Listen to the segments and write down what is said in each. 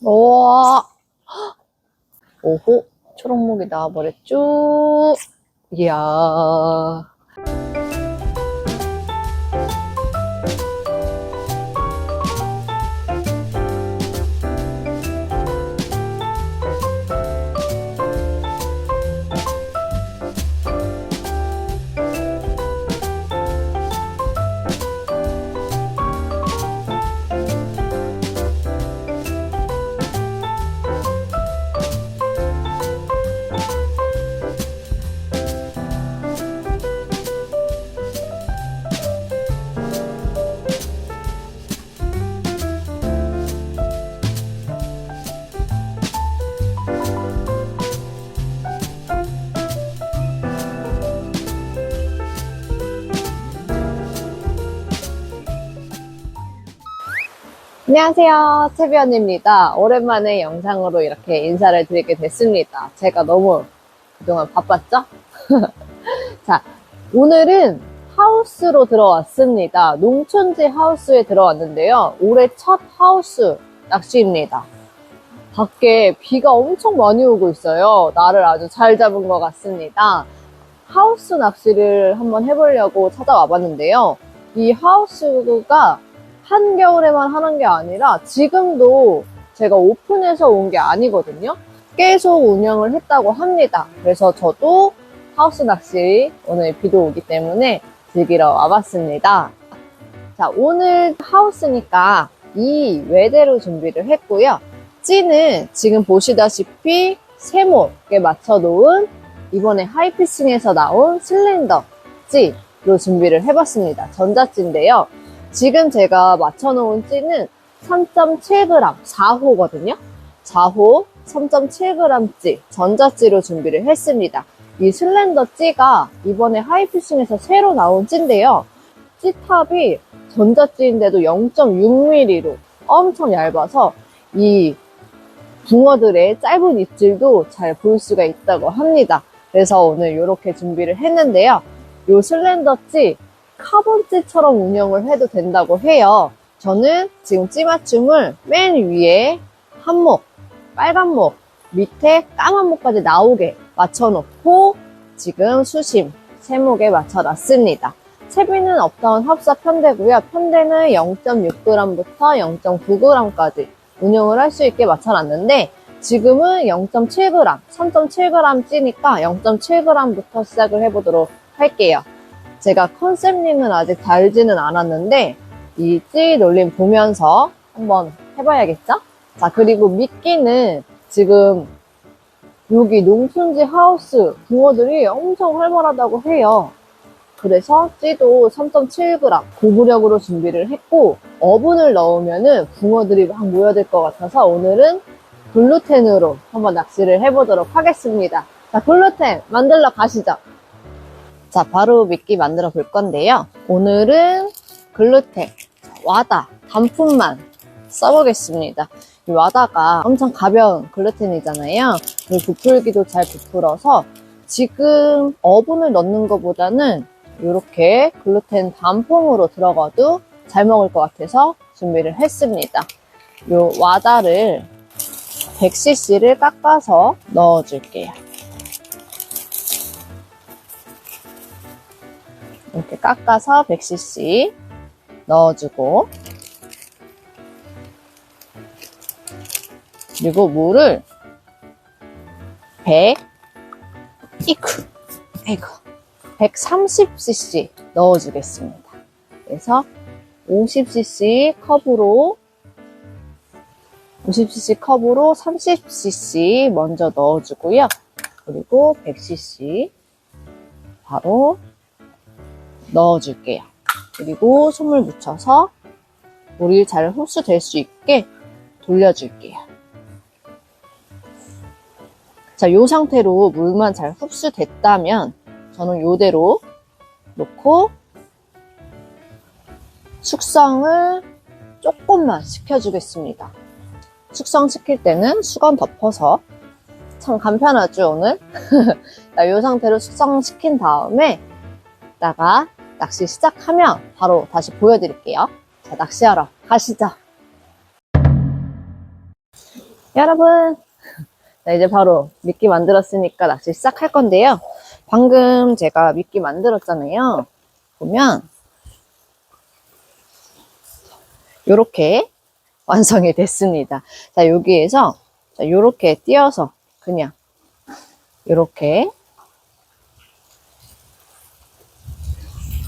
우와. 오호. 초록목이 나와버렸죠. 이야. 안녕하세요. 채비언입니다. 오랜만에 영상으로 이렇게 인사를 드리게 됐습니다. 제가 너무 그동안 바빴죠? 자, 오늘은 하우스로 들어왔습니다. 농촌지 하우스에 들어왔는데요. 올해 첫 하우스 낚시입니다. 밖에 비가 엄청 많이 오고 있어요. 날을 아주 잘 잡은 것 같습니다. 하우스 낚시를 한번 해보려고 찾아와 봤는데요. 이 하우스가 한겨울에만 하는 게 아니라 지금도 제가 오픈해서 온 게 아니거든요. 계속 운영을 했다고 합니다. 그래서 저도 하우스 낚시 오늘 비도 오기 때문에 즐기러 와봤습니다. 자, 오늘 하우스니까 이 외대로 준비를 했고요. 찌는 지금 보시다시피 세목에 맞춰 놓은 이번에 하이피싱에서 나온 슬렌더 찌로 준비를 해봤습니다. 전자찌인데요. 지금 제가 맞춰놓은 찌는 3.7g 4호거든요. 4호 3.7g 찌 전자찌로 준비를 했습니다. 이 슬렌더 찌가 이번에 하이피싱에서 새로 나온 찌인데요. 찌탑이 전자찌인데도 0.6mm로 엄청 얇아서 이 붕어들의 짧은 입질도 잘 볼 수가 있다고 합니다. 그래서 오늘 이렇게 준비를 했는데요. 이 슬렌더 찌 카본찌처럼 운영을 해도 된다고 해요. 저는 지금 찌맞춤을 맨 위에 한목, 빨간목, 밑에 까만목까지 나오게 맞춰놓고 지금 수심, 세목에 맞춰놨습니다. 채비는 업다운 합사 편대고요. 편대는 0.6g부터 0.9g까지 운영을 할 수 있게 맞춰놨는데 지금은 0.7g, 3.7g 찌니까 0.7g부터 시작을 해보도록 할게요. 제가 컨셉링은 아직 달지는 않았는데 이 찌 놀림 보면서 한번 해봐야겠죠? 자 그리고 미끼는 지금 여기 농촌지 하우스 붕어들이 엄청 활발하다고 해요. 그래서 찌도 3.7g 고무력으로 준비를 했고 어분을 넣으면은 붕어들이 막 모여들 것 같아서 오늘은 글루텐으로 한번 낚시를 해보도록 하겠습니다. 자 글루텐 만들러 가시죠. 자, 바로 미끼 만들어 볼 건데요. 오늘은 글루텐, 와다, 단품만 써보겠습니다. 이 와다가 엄청 가벼운 글루텐이잖아요. 그리고 부풀기도 잘 부풀어서 지금 어분을 넣는 것보다는 이렇게 글루텐 단품으로 들어가도 잘 먹을 것 같아서 준비를 했습니다. 이 와다를 100cc를 깎아서 넣어줄게요. 이렇게 깎아서 100cc 넣어주고 그리고 물을 100 이쿠 에이구 130cc 넣어주겠습니다. 그래서 50cc 컵으로 50cc 컵으로 30cc 먼저 넣어주고요. 그리고 100cc 바로 넣어줄게요. 그리고 손을 묻혀서 물이 잘 흡수될 수 있게 돌려줄게요. 자, 이 상태로 물만 잘 흡수됐다면 저는 이대로 놓고 숙성을 조금만 시켜주겠습니다. 숙성시킬 때는 수건 덮어서 참 간편하죠, 오늘? 자, 이 상태로 숙성시킨 다음에 이따가 낚시 시작하면 바로 다시 보여드릴게요. 자, 낚시하러 가시죠. 여러분, 자, 이제 바로 미끼 만들었으니까 낚시 시작할 건데요. 방금 제가 미끼 만들었잖아요. 보면, 요렇게 완성이 됐습니다. 자, 여기에서, 자, 요렇게 띄어서, 그냥, 요렇게,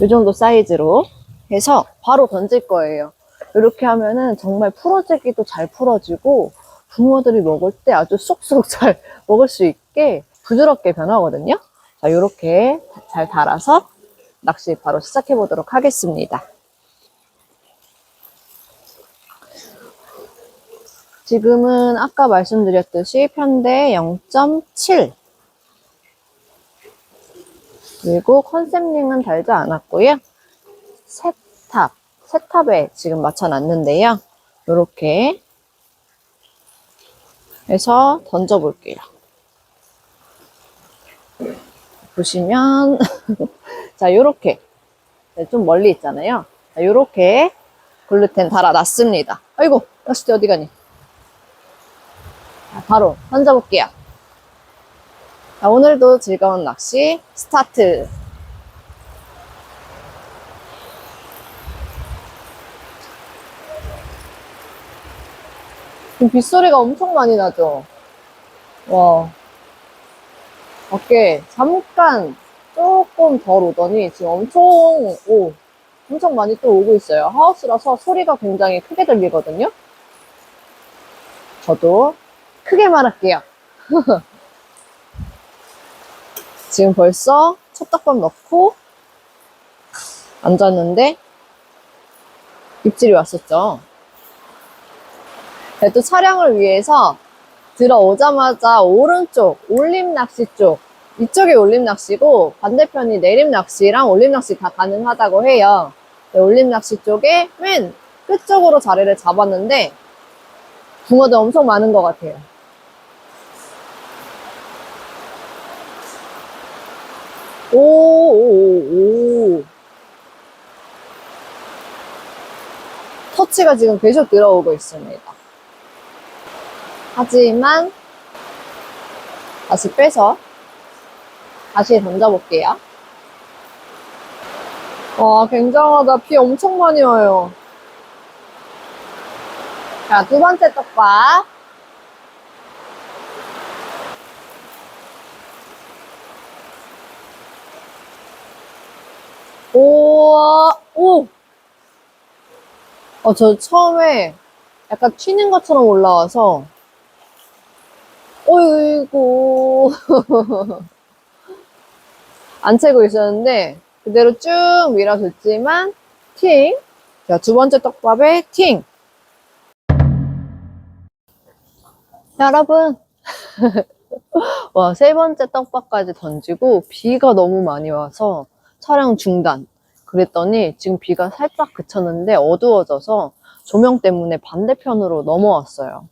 요 정도 사이즈로 해서 바로 던질 거예요. 이렇게 하면은 정말 풀어지기도 잘 풀어지고 붕어들이 먹을 때 아주 쏙쏙 잘 먹을 수 있게 부드럽게 변하거든요. 자, 이렇게 잘 달아서 낚시 바로 시작해 보도록 하겠습니다. 지금은 아까 말씀드렸듯이 편대 0.7 그리고 컨셉링은 달지 않았고요. 세탑, 세탑에 지금 맞춰놨는데요. 이렇게 해서 던져볼게요. 보시면 자 이렇게 좀 멀리 있잖아요. 자 이렇게 글루텐 달아놨습니다. 아이고 낚싯대 어디 가니? 자, 바로 던져볼게요. 자, 오늘도 즐거운 낚시 스타트. 지금 빗소리가 엄청 많이 나죠? 와. 밖에 잠깐 조금 덜 오더니 지금 엄청, 오, 엄청 많이 또 오고 있어요. 하우스라서 소리가 굉장히 크게 들리거든요? 저도 크게 말할게요. 지금 벌써 첫 닭밥 넣고 앉았는데 입질이 왔었죠. 네, 또 촬영을 위해서 들어오자마자 오른쪽 올림 낚시 쪽 이쪽이 올림 낚시고 반대편이 내림 낚시랑 올림 낚시 다 가능하다고 해요. 네, 올림 낚시 쪽에 맨 끝쪽으로 자리를 잡았는데 붕어들 엄청 많은 것 같아요. 오, 오, 오. 터치가 지금 계속 들어오고 있습니다. 하지만, 다시 빼서, 다시 던져볼게요. 와, 굉장하다. 비 엄청 많이 와요. 자, 두 번째 떡밥. 오, 오! 어, 저 처음에 약간 튀는 것처럼 올라와서, 어이구. 안 채고 있었는데, 그대로 쭉 밀어줬지만, 팅. 자, 두 번째 떡밥에 팅. 여러분. 와, 세 번째 떡밥까지 던지고, 비가 너무 많이 와서, 촬영 중단. 그랬더니 지금 비가 살짝 그쳤는데 어두워져서 조명 때문에 반대편으로 넘어왔어요.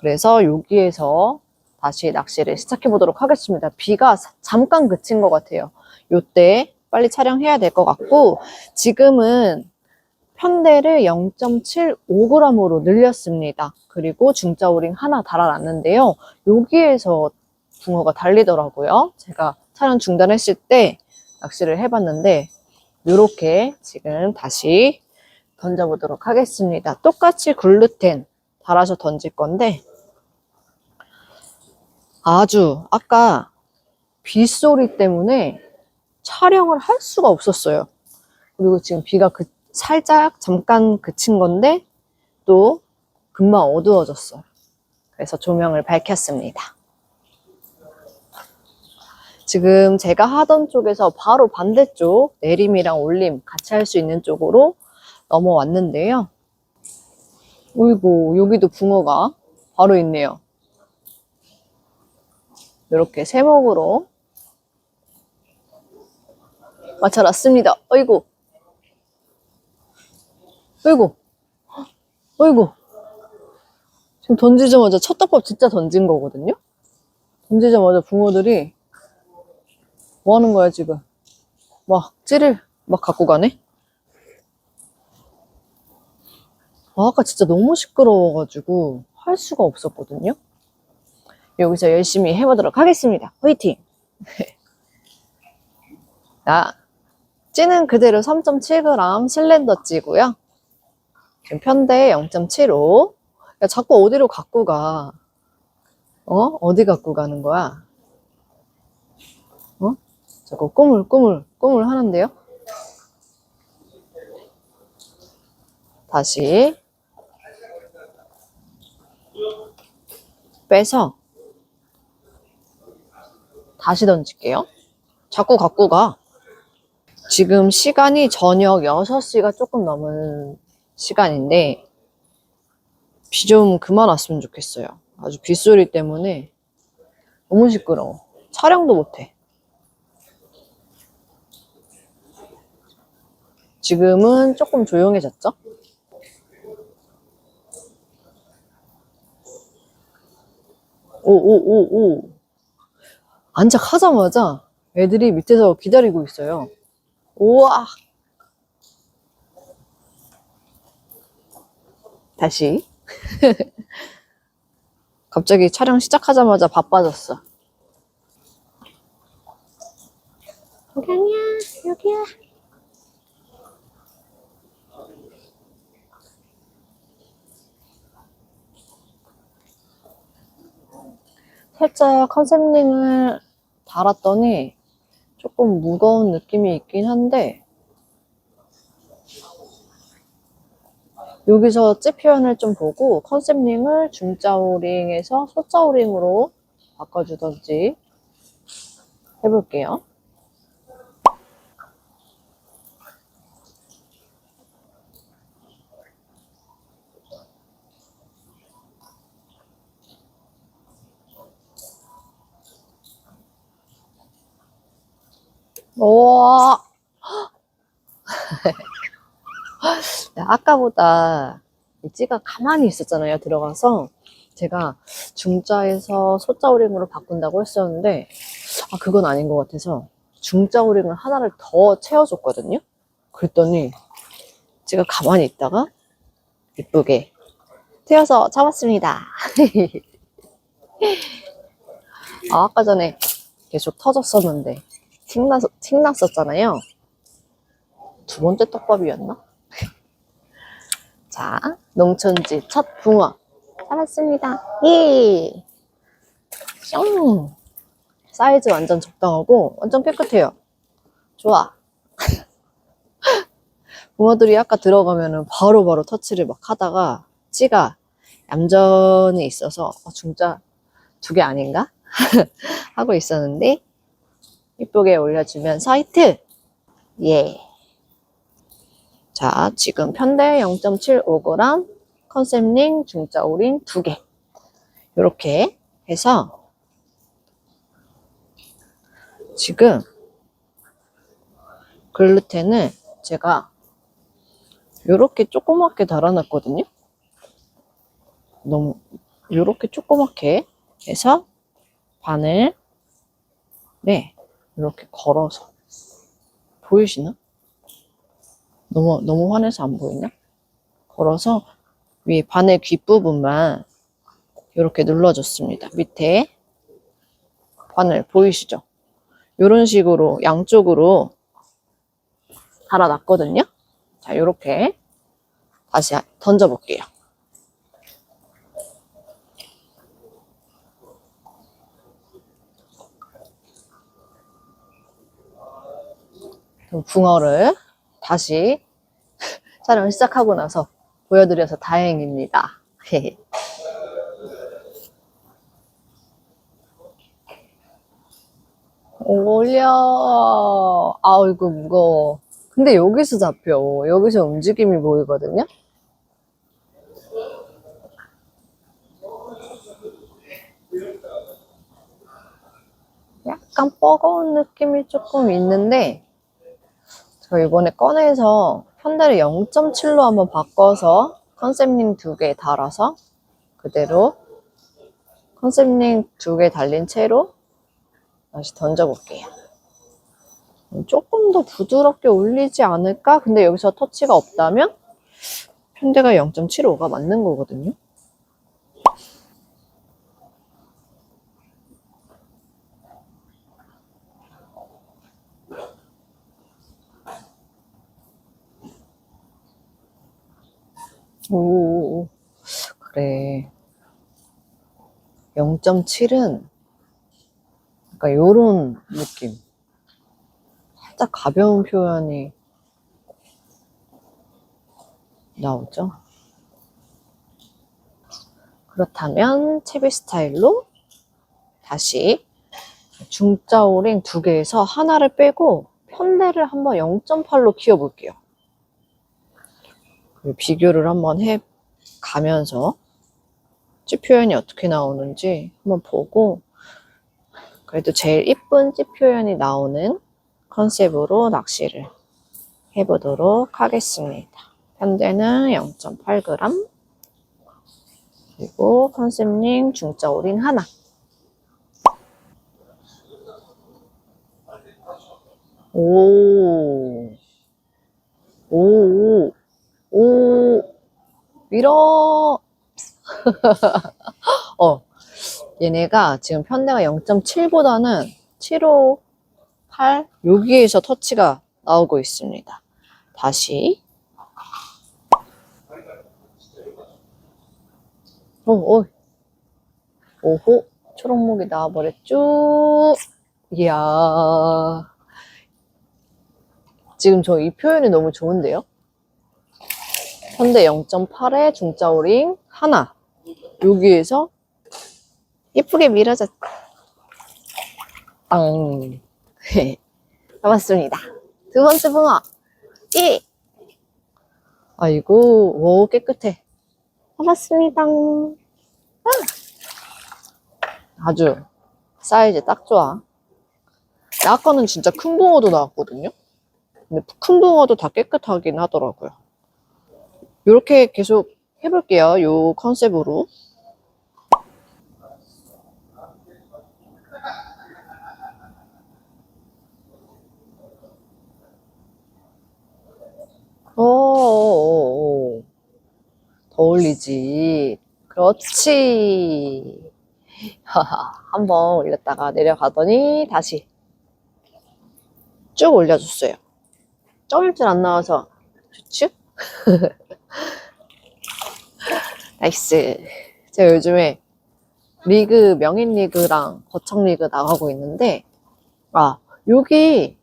그래서 여기에서 다시 낚시를 시작해 보도록 하겠습니다. 비가 사- 잠깐 그친 것 같아요. 요때 빨리 촬영해야 될 것 같고 지금은 편대를 0.75g으로 늘렸습니다. 그리고 중자 오링 하나 달아놨는데요. 여기에서 붕어가 달리더라고요. 제가 촬영 중단했을 때 낚시를 해봤는데 이렇게 지금 다시 던져보도록 하겠습니다. 똑같이 글루텐 달아서 던질 건데 아주 아까 빗소리 때문에 촬영을 할 수가 없었어요. 그리고 지금 비가 그 살짝 잠깐 그친 건데 또 금방 어두워졌어요. 그래서 조명을 밝혔습니다. 지금 제가 하던 쪽에서 바로 반대쪽 내림이랑 올림 같이 할 수 있는 쪽으로 넘어왔는데요. 어이구 여기도 붕어가 바로 있네요. 이렇게 세목으로 맞춰놨습니다. 어이구 어이구 어이구 지금 던지자마자 첫 떡밥 진짜 던진 거거든요. 던지자마자 붕어들이 뭐 하는 거야, 지금? 막, 찌를 막 갖고 가네? 아, 아까 진짜 너무 시끄러워가지고 할 수가 없었거든요? 여기서 열심히 해보도록 하겠습니다. 화이팅! 자, 찌는 그대로 3.7g 슬렌더 찌고요. 지금 편대 0.75. 야, 자꾸 어디로 갖고 가? 어? 어디 갖고 가는 거야? 어? 자꾸 꿈을, 꿈을, 꿈을 하는데요? 다시 빼서 다시 던질게요. 자꾸 갖고 가. 지금 시간이 저녁 6시가 조금 넘은 시간인데 비 좀 그만 왔으면 좋겠어요. 아주 빗소리 때문에 너무 시끄러워. 촬영도 못해. 지금은 조금 조용해졌죠? 오, 오, 오, 오. 안착하자마자 애들이 밑에서 기다리고 있어요. 우와. 다시. 갑자기 촬영 시작하자마자 바빠졌어. 여기야, 여기야. 살짝 컨셉링을 달았더니 조금 무거운 느낌이 있긴 한데 여기서 찌 표현을 좀 보고 컨셉링을 중자오링에서 소자오링으로 바꿔주던지 해볼게요. 네, 아까보다 이 찌가 가만히 있었잖아요. 들어가서 제가 중자에서 소자 오링으로 바꾼다고 했었는데 아 그건 아닌 것 같아서 중자 오링을 하나를 더 채워줬거든요. 그랬더니 찌가 가만히 있다가 이쁘게 튀어서 잡았습니다. 아, 아까 전에 계속 터졌었는데 틱났, 틱났었잖아요. 두 번째 떡밥이었나? 자, 농촌지 첫 붕어. 잡았습니다. 예! 뿅! 사이즈 완전 적당하고 완전 깨끗해요. 좋아. 붕어들이 아까 들어가면은 바로바로 터치를 막 하다가 찌가 얌전히 있어서 어, 중자 두개 아닌가? 하고 있었는데 이쁘게 올려주면서 하이트! 예. 자, 지금 편대 0.75g, 컨셉링, 중자 오링 2개. 이렇게 해서 지금 글루텐을 제가 이렇게 조그맣게 달아놨거든요. 너무 이렇게 조그맣게 해서 바늘 네 이렇게 걸어서 보이시나? 너무 너무 환해서 안 보이냐? 걸어서 위 바늘 귓부분만 이렇게 눌러줬습니다. 밑에 바늘 보이시죠? 이런 식으로 양쪽으로 달아놨거든요. 자, 이렇게 다시 던져볼게요. 붕어를 다시 촬영 시작하고 나서 보여드려서 다행입니다. 올려. 아이고, 무거워. 근데 여기서 잡혀. 여기서 움직임이 보이거든요? 약간 뻐거운 느낌이 조금 있는데, 저 이번에 꺼내서 편대를 0.7로 한번 바꿔서 컨셉링 두 개 달아서 그대로 컨셉링 두 개 달린 채로 다시 던져볼게요. 조금 더 부드럽게 올리지 않을까? 근데 여기서 터치가 없다면 편대가 0.75가 맞는 거거든요. 오, 그래. 0.7은 약간 요런 느낌. 살짝 가벼운 표현이 나오죠. 그렇다면 채비 스타일로 다시 중자 오링 두 개에서 하나를 빼고 편대를 한번 0.8로 키워볼게요. 비교를 한번 해 가면서 찌 표현이 어떻게 나오는지 한번 보고 그래도 제일 이쁜 찌 표현이 나오는 컨셉으로 낚시를 해보도록 하겠습니다. 편대는 0.8g 그리고 컨셉링 중자 오링 하나. 오, 오, 오, 밀어. 어, 얘네가 지금 편대가 0.7보다는 7.5, 8 여기에서 터치가 나오고 있습니다. 다시. 오, 오, 오호, 초록목이 나와버렸죠. 이야. 지금 저 이 표현이 너무 좋은데요? 현대 0.8에 중자 오링 하나. 여기에서 예쁘게 밀어졌. 빵. 잡았습니다. 두 번째 붕어. 이. 아이고, 오, 깨끗해. 잡았습니다. 아. 아주 사이즈 딱 좋아. 아까는 진짜 큰 붕어도 나왔거든요. 근데 큰 붕어도 다 깨끗하긴 하더라고요. 이렇게 계속 해볼게요. 요 컨셉으로. 오, 더 올리지. 그렇지. 한번 올렸다가 내려가더니 다시 쭉 올려줬어요. 점일 줄 안 나와서 좋죠? 나이스. 제가 요즘에 리그, 명인 리그랑 거청 리그 나가고 있는데, 아, 여기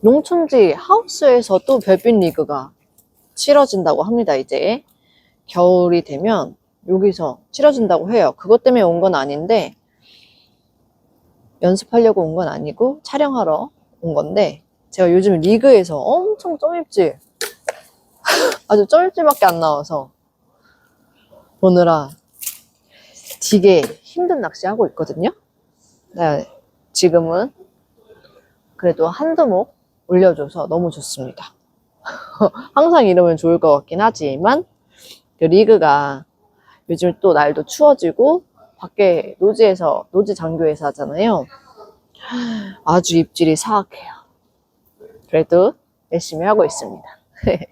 농촌지 하우스에서 또 별빛 리그가 치러진다고 합니다, 이제. 겨울이 되면 여기서 치러진다고 해요. 그것 때문에 온 건 아닌데, 연습하려고 온 건 아니고, 촬영하러 온 건데, 제가 요즘 리그에서 엄청 점입질, 아주 점입질밖에 안 나와서, 보느라 되게 힘든 낚시 하고 있거든요. 네, 지금은 그래도 한두 목 올려줘서 너무 좋습니다. 항상 이러면 좋을 것 같긴 하지만 그 리그가 요즘 또 날도 추워지고 밖에 노지에서 노지 장교에서 하잖아요. 아주 입질이 사악해요. 그래도 열심히 하고 있습니다.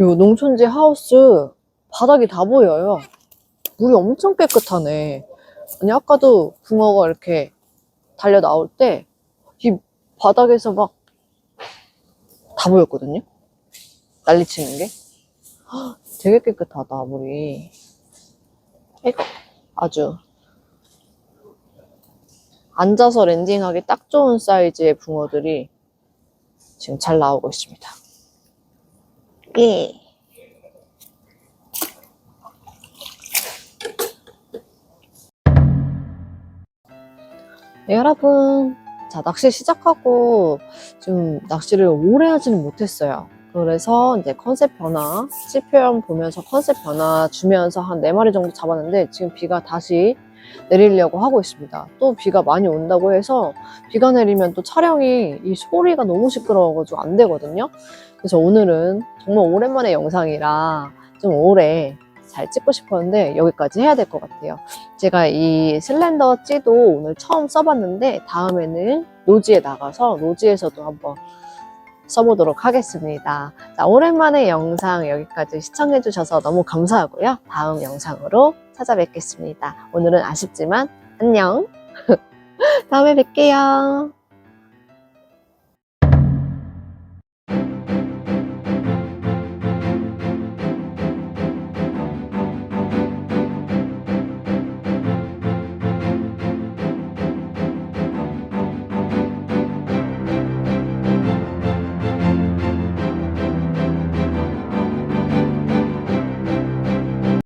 요 농촌지 하우스 바닥이 다 보여요. 물이 엄청 깨끗하네. 아니, 아까도 붕어가 이렇게 달려 나올 때, 이 바닥에서 막 다 보였거든요? 난리 치는 게. 헉, 되게 깨끗하다, 물이. 아이고, 아주. 앉아서 랜딩하기 딱 좋은 사이즈의 붕어들이 지금 잘 나오고 있습니다. 예. 네, 여러분. 자, 낚시 시작하고 좀 낚시를 오래 하지는 못했어요. 그래서 이제 컨셉 변화, 시표현 보면서 컨셉 변화 주면서 한 4마리 정도 잡았는데 지금 비가 다시 내리려고 하고 있습니다. 또 비가 많이 온다고 해서 비가 내리면 또 촬영이 이 소리가 너무 시끄러워가지고 안 되거든요. 그래서 오늘은 정말 오랜만에 영상이라 좀 오래 잘 찍고 싶었는데 여기까지 해야 될 것 같아요. 제가 이 슬렌더 찌도 오늘 처음 써봤는데 다음에는 노지에 나가서 노지에서도 한번 써보도록 하겠습니다. 자, 오랜만에 영상 여기까지 시청해주셔서 너무 감사하고요. 다음 영상으로 찾아뵙겠습니다. 오늘은 아쉽지만 안녕! 다음에 뵐게요.